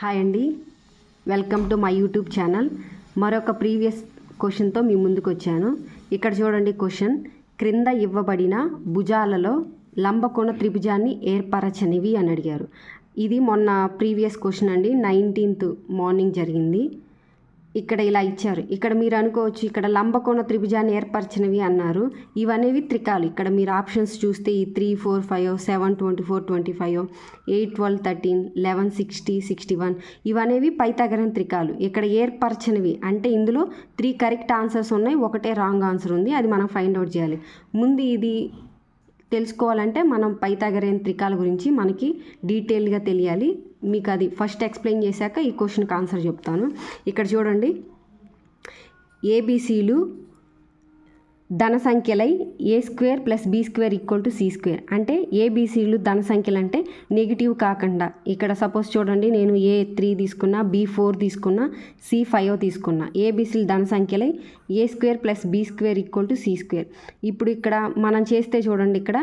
Hi అండి. Welcome to my YouTube channel. మరొక previous క్వశ్చన్తో మీ ముందుకు వచ్చాను ఇక్కడ చూడండి క్వశ్చన్. క్రింద ఇవ్వబడిన భుజాలలో లంబకోణ త్రిభుజాన్ని ఏర్పరచనివి అని అడిగారు. ఇది మొన్న ప్రీవియస్ క్వశ్చన్ అండి. నైన్టీన్త్ మార్నింగ్ జరిగింది. ఇక్కడ ఇలా ఇచ్చారు. ఇక్కడ మీరు అనుకోవచ్చు ఇక్కడ లంబకోణ త్రిభుజాన్ని ఏర్పరిచినవి అన్నారు. ఇవనేవి త్రికాలు. ఇక్కడ మీరు ఆప్షన్స్ చూస్తే ఈ three four five seven twenty four twenty five eight twelve thirteen eleven sixty sixty one ఇవనేవి పైతగరం త్రికాలు. ఇక్కడ ఏర్పరచినవి అంటే ఇందులో త్రీ కరెక్ట్ ఆన్సర్స్ ఉన్నాయి. ఒకటే రాంగ్ ఆన్సర్ ఉంది. అది మనం ఫైండ్ అవుట్ చేయాలి. ముందు ఇది తెలుసుకోవాలంటే మనం పైథాగరన్ త్రికాల గురించి మనకి డీటెయిల్గా తెలియాలి. మీకు అది ఫస్ట్ ఎక్స్ప్లెయిన్ చేశాక ఈ క్వశ్చన్కి ఆన్సర్ చెప్తాను. ఇక్కడ చూడండి. ఏబీసీలు ధన సంఖ్యలై A square plus B square equal to C square. అంటే ఏబీసీలు ధన సంఖ్యలు అంటే నెగిటివ్ కాకుండా ఇక్కడ సపోజ్ చూడండి నేను ఏ త్రీ తీసుకున్నా బీ ఫోర్ తీసుకున్నా సి ఫైవ్ తీసుకున్నా ఏబీసీలు ధన సంఖ్యలై A square plus B square equal to C square. ఇప్పుడు ఇక్కడ మనం చేస్తే చూడండి ఇక్కడ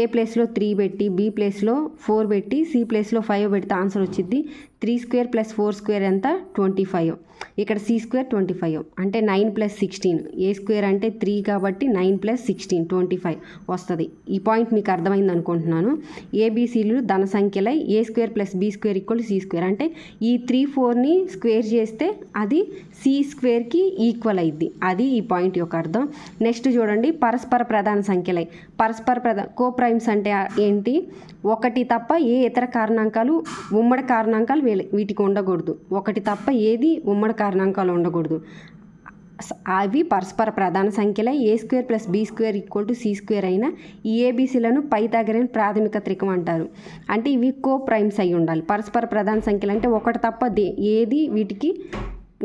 ఏ ప్లేస్లో త్రీ పెట్టి బి ప్లేస్లో ఫోర్ పెట్టి సి ప్లేస్లో ఫైవ్ పెడితే ఆన్సర్ వచ్చింది three square plus four square ఎంత? Twenty five. ఇక్కడ సి స్క్వేర్ ట్వంటీ ఫైవ్. అంటే nine plus sixteen. A square అంటే త్రీ కాబట్టి nine plus sixteen twenty five వస్తుంది. ఈ పాయింట్ మీకు అర్థమైంది అనుకుంటున్నాను. ఏబీసీలు ధన సంఖ్యలై A square plus B square equal C square. అంటే ఈ త్రీ ఫోర్ని స్క్వేర్ చేస్తే అది సి స్క్వేర్కి ఈక్వల్ అయింది అది ఈ పాయింట్ యొక్క అర్థం. నెక్స్ట్ చూడండి. పరస్పర ప్రధాన సంఖ్యలై. పరస్పర ప్రధాన కో ప్రైమ్స్ అంటే ఏంటి? ఒకటి తప్ప ఏ ఇతర కారణాంకాలు ఉమ్మడి కారణాంకాలు వీటికి ఉండకూడదు. ఒకటి తప్ప ఏది ఉమ్మడి కారణాంకాలు ఉండకూడదు. అవి పరస్పర ప్రధాన సంఖ్యలే A square plus B square equal to C square అయిన ఈ ఏబీసీలను పైథాగరన్ ప్రాథమిక త్రికం అంటారు. అంటే ఇవి కో ప్రైమ్స్ అయి ఉండాలి పరస్పర ప్రధాన సంఖ్యలు అంటే ఒకటి తప్ప దే- ఏది వీటికి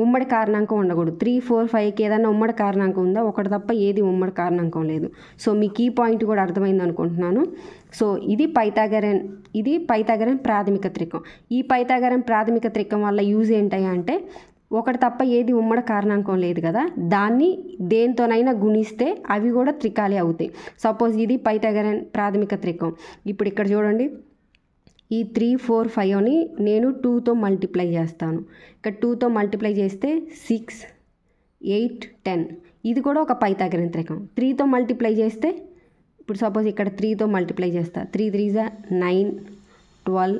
ఉమ్మడి కారణాంకం ఉండకూడదు. త్రీ ఫోర్ ఫైవ్కి ఏదైనా ఉమ్మడి కారణాంకం ఉందా? ఒకటి తప్ప ఏది ఉమ్మడి కారణాంకం లేదు. సో మీకు ఈ పాయింట్ కూడా అర్థమైంది అనుకుంటున్నాను. సో ఇది పైతాగరన్ ఇది పైతాగరన్ ప్రాథమిక త్రికం. ఈ పైతాగరన్ ప్రాథమిక త్రికం వల్ల యూజ్ ఏంటయ్యా అంటే ఒకటి తప్ప ఏది ఉమ్మడి కారణాంకం లేదు కదా దాన్ని దేంతోనైనా గుణిస్తే అవి కూడా త్రికాలే అవుతాయి. సపోజ్ ఇది పైతాగరన్ ప్రాథమిక త్రికం. ఇప్పుడు ఇక్కడ చూడండి. ఈ త్రీ ఫోర్ ఫైవ్ని నేను టూతో మల్టిప్లై చేస్తాను. ఇక్కడ టూతో మల్టిప్లై చేస్తే సిక్స్ ఎయిట్ టెన్. ఇది కూడా ఒక పైథాగరన్ త్రికం. త్రీతో మల్టిప్లై చేస్తే ఇప్పుడు సపోజ్ ఇక్కడ త్రీతో మల్టిప్లై చేస్తా. త్రీ త్రీ జా నైన్ ట్వెల్వ్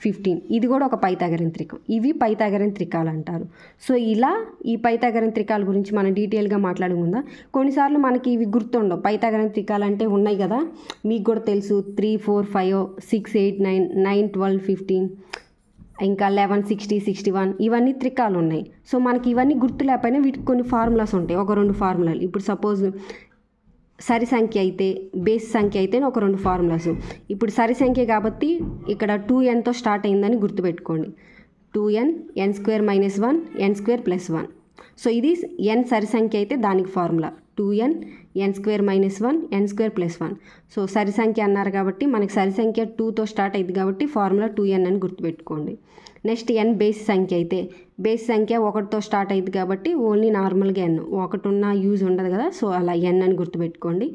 ఫిఫ్టీన్. ఇది కూడా ఒక పైథాగరన్ త్రికం. ఇవి పైథాగరన్ త్రికాలు అంటారు సో ఇలా ఈ పైథాగరన్ త్రికాల గురించి మనం డీటెయిల్గా మాట్లాడుకుందాం. కొన్నిసార్లు మనకి ఇవి గుర్తుండవు. పైథాగరన్ త్రికాలు అంటే ఉన్నాయి కదా. మీకు కూడా తెలుసు. Three four five six eight nine nine twelve fifteen ఇంకా లెవెన్ సిక్స్టీ సిక్స్టీ వన్. ఇవన్నీ త్రికాలు ఉన్నాయి సో మనకి ఇవన్నీ గుర్తు లేకపోయినా వీటికి కొన్ని ఫార్ములాస్ ఉంటాయి. ఒక రెండు ఫార్ములాలు. ఇప్పుడు సపోజ్ సరి సంఖ్య అయితే బేస్ సంఖ్య అయితే ఒక రెండు ఫార్ములాస్. ఇప్పుడు సరి సంఖ్య కాబట్టి ఇక్కడ టూ ఎన్తో స్టార్ట్ అయిందని గుర్తుపెట్టుకోండి. Two N N square minus one N square plus one so ఇది ఎన్ సరి సంఖ్య అయితే దానికి formula. Two N N square minus one N square plus one. So సరి సంఖ్య అన్నారు కాబట్టి మనకి సరి సంఖ్య టూతో స్టార్ట్ అయింది కాబట్టి ఫార్ములా టూ ఎన్ అని గుర్తుపెట్టుకోండి. నెక్స్ట్ ఎన్ బేస్ సంఖ్య అయితే బేస్ సంఖ్య ఒకటితో స్టార్ట్ అయింది కాబట్టి ఓన్లీ నార్మల్గా ఎన్. ఒకటి ఉన్న యూజ్ ఉండదు కదా సో అలా ఎన్ అని గుర్తుపెట్టుకోండి.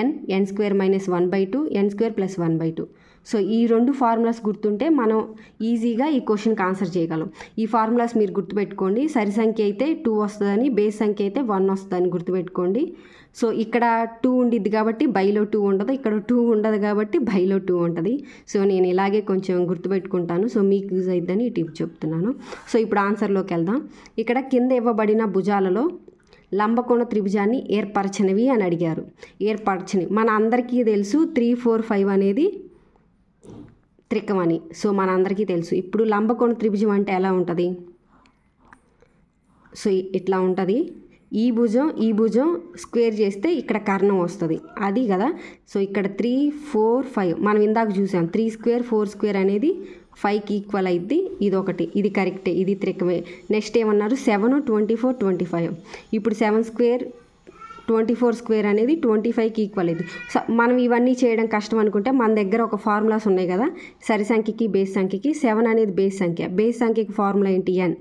N N square minus one by two N square plus one by two. So ఈ రెండు ఫార్ములాస్ గుర్తుంటే మనం ఈజీగా ఈ క్వశ్చన్కి ఆన్సర్ చేయగలం. ఈ ఫార్ములాస్ మీరు గుర్తుపెట్టుకోండి. సరి సంఖ్య అయితే టూ వస్తుందని బేస్ సంఖ్య అయితే వన్ వస్తుందని గుర్తుపెట్టుకోండి. సో ఇక్కడ టూ ఉండిద్ది కాబట్టి బైలో టూ ఉండదు ఇక్కడ టూ ఉండదు కాబట్టి బైలో టూ ఉంటుంది. సో నేను ఇలాగే కొంచెం గుర్తుపెట్టుకుంటాను. సో మీకు యూజ్ అయిద్దని ఈ టిప్ చెప్తున్నాను. సో ఇప్పుడు ఆన్సర్లోకి వెళ్దాం. ఇక్కడ కింద ఇవ్వబడిన భుజాలలో లంబకోణ త్రిభుజాన్ని ఏర్పరచనివి అని అడిగారు. ఏర్పరచని మన అందరికీ తెలుసు త్రీ ఫోర్ ఫైవ్ అనేది త్రికం అని. సో మనందరికీ తెలుసు. ఇప్పుడు లంబకోణ త్రిభుజం అంటే ఎలా ఉంటుంది? సో ఇట్లా ఉంటుంది. ఈ భుజం ఈ భుజం స్క్వేర్ చేస్తే ఇక్కడ కర్ణం వస్తుంది. అది కదా. సో ఇక్కడ త్రీ ఫోర్ ఫైవ్. మనం ఇందాక చూసాం. త్రీ స్క్వేర్ ఫోర్ స్క్వేర్ అనేది ఫైవ్కి ఈక్వల్ అయింది ఇది ఒకటి ఇది కరెక్టే. ఇది త్రికమే. నెక్స్ట్ ఏమన్నారు? Seven twenty four twenty five. ఇప్పుడు seven square twenty four square అనేది ట్వంటీ ఫైవ్కి ఈక్వల్ అయింది. సో మనం ఇవన్నీ చేయడం కష్టం అనుకుంటే మన దగ్గర ఒక ఫార్ములాస్ ఉన్నాయి కదా. సరి సంఖ్యకి బేస్ సంఖ్యకి సెవెన్ అనేది బేస్ సంఖ్య. బేస్ సంఖ్యకి ఫార్ములా ఏంటి? ఎన్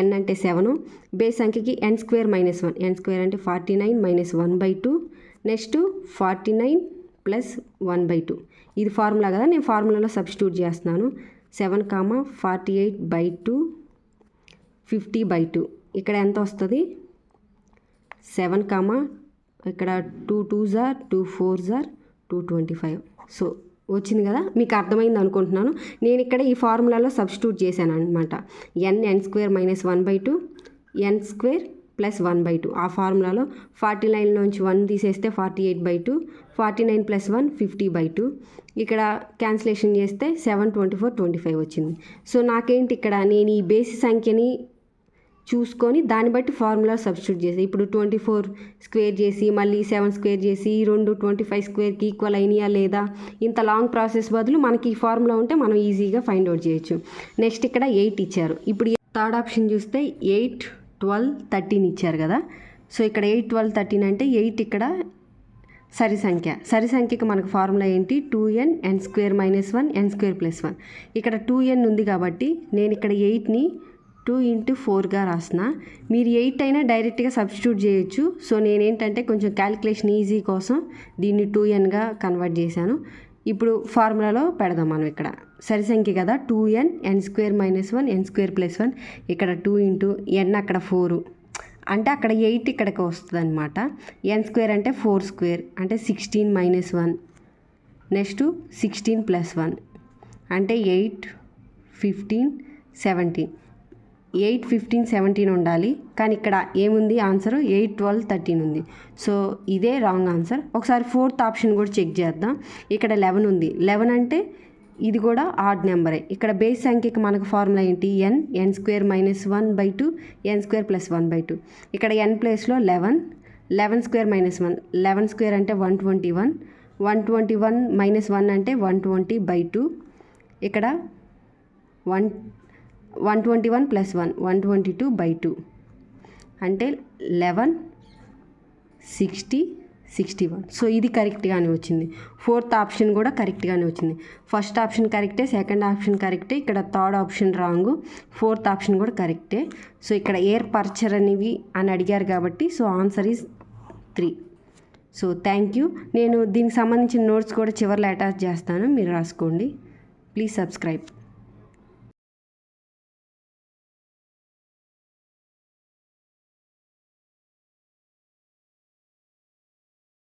ఎన్ అంటే seven. Base సంఖ్యకి N square minus one. N square అంటే forty nine minus one by two. Next forty nine plus one by two. ఇది ఫార్ములా కదా. నేను ఫార్ములాలో సబ్స్టిట్యూట్ చేస్తున్నాను. Seven comma forty eight by two fifty by two. ఇక్కడ ఎంత వస్తుంది? Seven comma ఇక్కడ టూ టూ జార్ టూ ఫోర్ జార్ టూ ట్వంటీ ఫైవ్. సో వచ్చింది కదా? మీకు అర్థమైంది అనుకుంటున్నాను. నేను ఇక్కడ ఈ ఫార్ములాలో సబ్స్టిట్యూట్ చేశాను అనమాట N N square minus one by two N square plus one by two. ఆ ఫార్ములాలో ఫార్టీ నైన్లోంచి వన్ తీసేస్తే forty eight by two forty nine plus one fifty by two. ఇక్కడ క్యాన్సిలేషన్ చేస్తే seven twenty four twenty five వచ్చింది. So నాకేంటి ఇక్కడ? నేను ఈ బేసి సంఖ్యని చూసుకొని దాన్ని బట్టి ఫార్ములా సబ్స్టిట్యూట్ చేసి ఇప్పుడు ట్వంటీ ఫోర్ స్క్వేర్ చేసి మళ్ళీ సెవెన్ స్క్వేర్ చేసి రెండు ట్వంటీ ఫైవ్ స్క్వేర్కి ఈక్వల్ అయినాయా లేదా? ఇంత లాంగ్ ప్రాసెస్ బదులు మనకి ఈ ఫార్ములా ఉంటే మనం ఈజీగా ఫైండ్ అవుట్ చేయొచ్చు. నెక్స్ట్ ఇక్కడ ఎయిట్ ఇచ్చారు. ఇప్పుడు థర్డ్ ఆప్షన్ చూస్తే ఎయిట్ ట్వెల్వ్ థర్టీన్ ఇచ్చారు కదా? సో ఇక్కడ ఎయిట్ ట్వెల్వ్ థర్టీన్ అంటే ఎయిట్ ఇక్కడ సరి సంఖ్య. సరి సంఖ్యకి మనకు ఫార్ములా ఏంటి? Two N N square minus one N square plus one. ఇక్కడ టూ ఎన్ ఉంది కాబట్టి నేను ఇక్కడ ఎయిట్ని టూ ఇంటూ ఫోర్గా రాసిన. మీరు ఎయిట్ అయినా డైరెక్ట్గా సబ్స్టిట్యూట్ చేయొచ్చు. సో నేనేంటంటే కొంచెం క్యాలిక్యులేషన్ ఈజీ కోసం దీన్ని టూ ఎన్గా కన్వర్ట్ చేశాను. ఇప్పుడు ఫార్ములాలో పెడదాం మనం ఇక్కడ. సరి సంఖ్య కదా two N N square minus one N square plus one. ఇక్కడ టూ ఇంటూ ఎన్ అక్కడ ఫోరు. అంటే అక్కడ ఎయిట్ ఇక్కడికి వస్తుంది అనమాట ఎన్ స్క్వేర్ అంటే ఫోర్ స్క్వేర్ అంటే sixteen minus one. Next sixteen plus one అంటే eight fifteen seventeen. Eight fifteen seventeen ఉండాలి. కానీ ఇక్కడ ఏముంది? ఆన్సర్ ఎయిట్ ట్వెల్వ్ థర్టీన్ ఉంది. సో ఇదే రాంగ్ ఆన్సర్. ఒకసారి ఫోర్త్ ఆప్షన్ కూడా చెక్ చేద్దాం. ఇక్కడ లెవెన్ ఉంది. లెవెన్ అంటే ఇది కూడా ఆడ్ నెంబరే. ఇక్కడ బేస్ సంఖ్యకి మనకు ఫార్ములా ఏంటి? N N square minus one by two N square plus one by two. ఇక్కడ ఎన్ ప్లేస్లో eleven eleven square minus one eleven square అంటే one twenty one one twenty one minus one అంటే one twenty by two. ఇక్కడ one one twenty one plus one one twenty two by two అంటే eleven sixty sixty one so ఇది కరెక్ట్గానే వచ్చింది. Fourth option కూడా కరెక్ట్గానే వచ్చింది. ఫస్ట్ ఆప్షన్ కరెక్టే సెకండ్ ఆప్షన్ కరెక్టే ఇక్కడ third option wrong fourth option కూడా కరెక్టే సో ఇక్కడ ఎయిర్ పర్చర్ అనేవి అని అడిగారు కాబట్టి so answer is three so thank you నేను దీనికి సంబంధించిన నోట్స్ కూడా చివరిలో అటాచ్ చేస్తాను. మీరు రాసుకోండి. Please subscribe